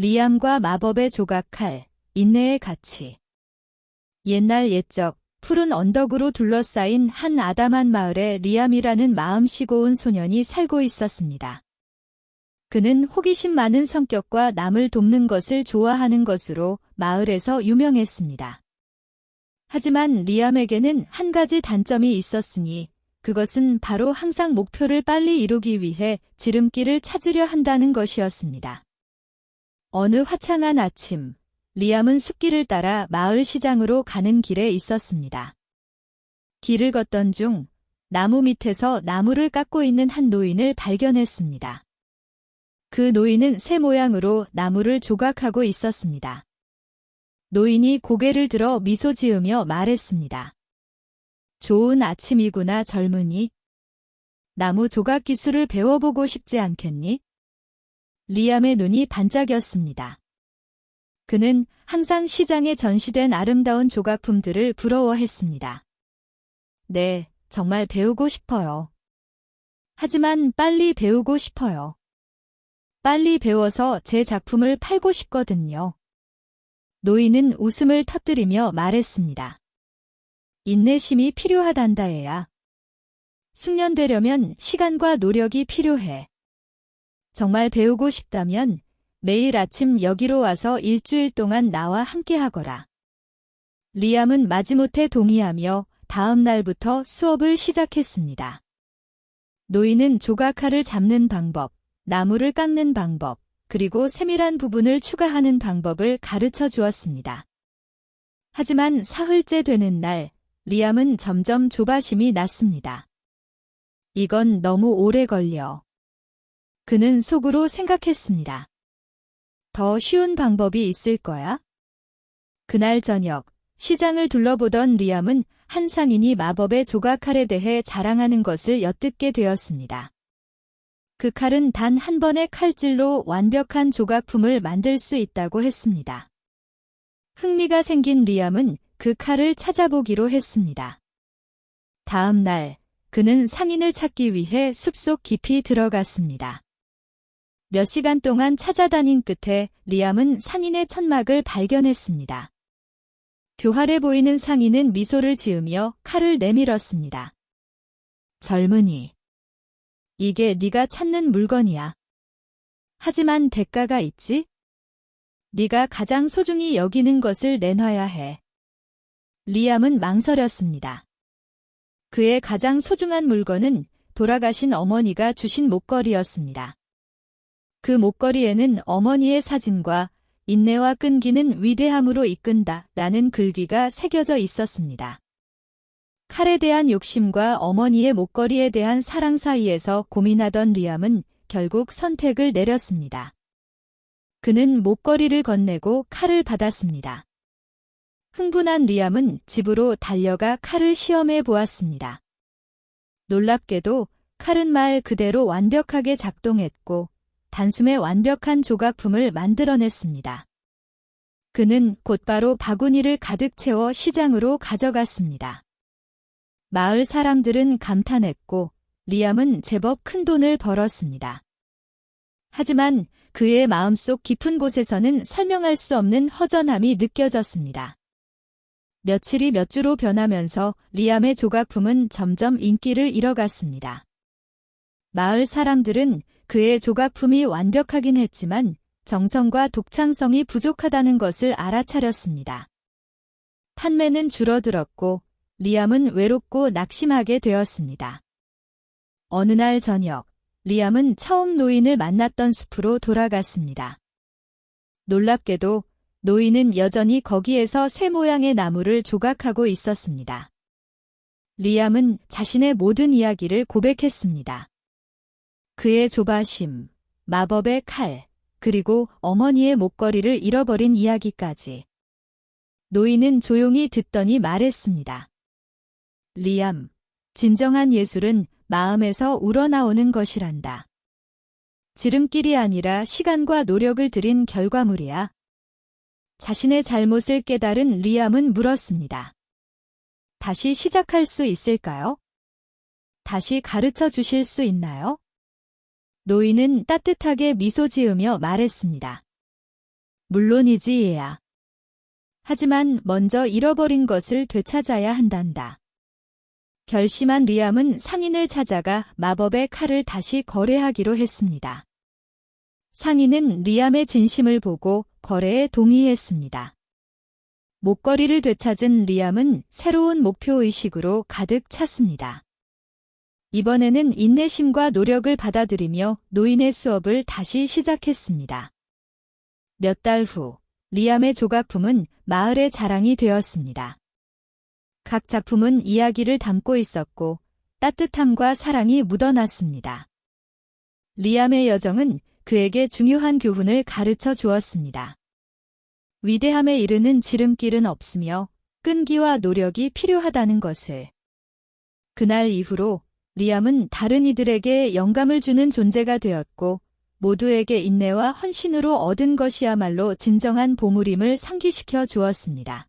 리암과 마법의 조각칼, 인내의 가치. 옛날 옛적, 푸른 언덕으로 둘러싸인 한 아담한 마을에 리암이라는 마음씨 고운 소년이 살고 있었습니다. 그는 호기심 많은 성격과 남을 돕는 것을 좋아하는 것으로 마을에서 유명했습니다. 하지만 리암에게는 한 가지 단점이 있었으니 그것은 바로 항상 목표를 빨리 이루기 위해 지름길을 찾으려 한다는 것이었습니다. 어느 화창한 아침, 리암은 숲길을 따라 마을 시장으로 가는 길에 있었습니다. 길을 걷던 중 나무 밑에서 나무를 깎고 있는 한 노인을 발견했습니다. 그 노인은 새 모양으로 나무를 조각하고 있었습니다. 노인이 고개를 들어 미소 지으며 말했습니다. 좋은 아침이구나 젊은이. 나무 조각 기술을 배워보고 싶지 않겠니? 리암의 눈이 반짝였습니다. 그는 항상 시장에 전시된 아름다운 조각품들을 부러워했습니다. 네, 정말 배우고 싶어요. 하지만 빨리 배우고 싶어요. 빨리 배워서 제 작품을 팔고 싶거든요. 노인은 웃음을 터뜨리며 말했습니다. 인내심이 필요하단다 애야. 숙련되려면 시간과 노력이 필요해. 정말 배우고 싶다면 매일 아침 여기로 와서 일주일 동안 나와 함께 하거라. 리암은 마지못해 동의하며 다음 날부터 수업을 시작했습니다. 노인은 조각칼을 잡는 방법, 나무를 깎는 방법, 그리고 세밀한 부분을 추가하는 방법을 가르쳐 주었습니다. 하지만 사흘째 되는 날, 리암은 점점 조바심이 났습니다. 이건 너무 오래 걸려. 그는 속으로 생각했습니다. 더 쉬운 방법이 있을 거야? 그날 저녁, 시장을 둘러보던 리암은 한 상인이 마법의 조각칼에 대해 자랑하는 것을 엿듣게 되었습니다. 그 칼은 단 한 번의 칼질로 완벽한 조각품을 만들 수 있다고 했습니다. 흥미가 생긴 리암은 그 칼을 찾아보기로 했습니다. 다음 날, 그는 상인을 찾기 위해 숲속 깊이 들어갔습니다. 몇 시간 동안 찾아다닌 끝에 리암은 상인의 천막을 발견했습니다. 교활해 보이는 상인은 미소를 지으며 칼을 내밀었습니다. 젊은이. 이게 네가 찾는 물건이야. 하지만 대가가 있지? 네가 가장 소중히 여기는 것을 내놔야 해. 리암은 망설였습니다. 그의 가장 소중한 물건은 돌아가신 어머니가 주신 목걸이였습니다. 그 목걸이에는 어머니의 사진과 인내와 끈기는 위대함으로 이끈다 라는 글귀가 새겨져 있었습니다. 칼에 대한 욕심과 어머니의 목걸이에 대한 사랑 사이에서 고민하던 리암은 결국 선택을 내렸습니다. 그는 목걸이를 건네고 칼을 받았습니다. 흥분한 리암은 집으로 달려가 칼을 시험해 보았습니다. 놀랍게도 칼은 말 그대로 완벽하게 작동했고 단숨에 완벽한 조각품을 만들어냈습니다. 그는 곧바로 바구니를 가득 채워 시장으로 가져갔습니다. 마을 사람들은 감탄했고 리암은 제법 큰 돈을 벌었습니다. 하지만 그의 마음속 깊은 곳에서는 설명할 수 없는 허전함이 느껴졌습니다. 며칠이 몇 주로 변하면서 리암의 조각품은 점점 인기를 잃어갔습니다. 마을 사람들은 그의 조각품이 완벽하긴 했지만 정성과 독창성이 부족하다는 것을 알아차렸습니다. 판매는 줄어들었고 리암은 외롭고 낙심하게 되었습니다. 어느 날 저녁, 리암은 처음 노인을 만났던 숲으로 돌아갔습니다. 놀랍게도 노인은 여전히 거기에서 새 모양의 나무를 조각하고 있었습니다. 리암은 자신의 모든 이야기를 고백했습니다. 그의 조바심, 마법의 칼, 그리고 어머니의 목걸이를 잃어버린 이야기까지. 노인은 조용히 듣더니 말했습니다. 리암, 진정한 예술은 마음에서 우러나오는 것이란다. 지름길이 아니라 시간과 노력을 들인 결과물이야. 자신의 잘못을 깨달은 리암은 물었습니다. 다시 시작할 수 있을까요? 다시 가르쳐 주실 수 있나요? 노인은 따뜻하게 미소 지으며 말했습니다. 물론이지 얘야. 하지만 먼저 잃어버린 것을 되찾아야 한단다. 결심한 리암은 상인을 찾아가 마법의 칼을 다시 거래하기로 했습니다. 상인은 리암의 진심을 보고 거래에 동의했습니다. 목걸이를 되찾은 리암은 새로운 목표의식으로 가득 찼습니다. 이번에는 인내심과 노력을 받아들이며 노인의 수업을 다시 시작했습니다. 몇 달 후, 리암의 조각품은 마을의 자랑이 되었습니다. 각 작품은 이야기를 담고 있었고 따뜻함과 사랑이 묻어났습니다. 리암의 여정은 그에게 중요한 교훈을 가르쳐 주었습니다. 위대함에 이르는 지름길은 없으며 끈기와 노력이 필요하다는 것을. 그날 이후로 리암은 다른 이들에게 영감을 주는 존재가 되었고 모두에게 인내와 헌신으로 얻은 것이야말로 진정한 보물임을 상기시켜 주었습니다.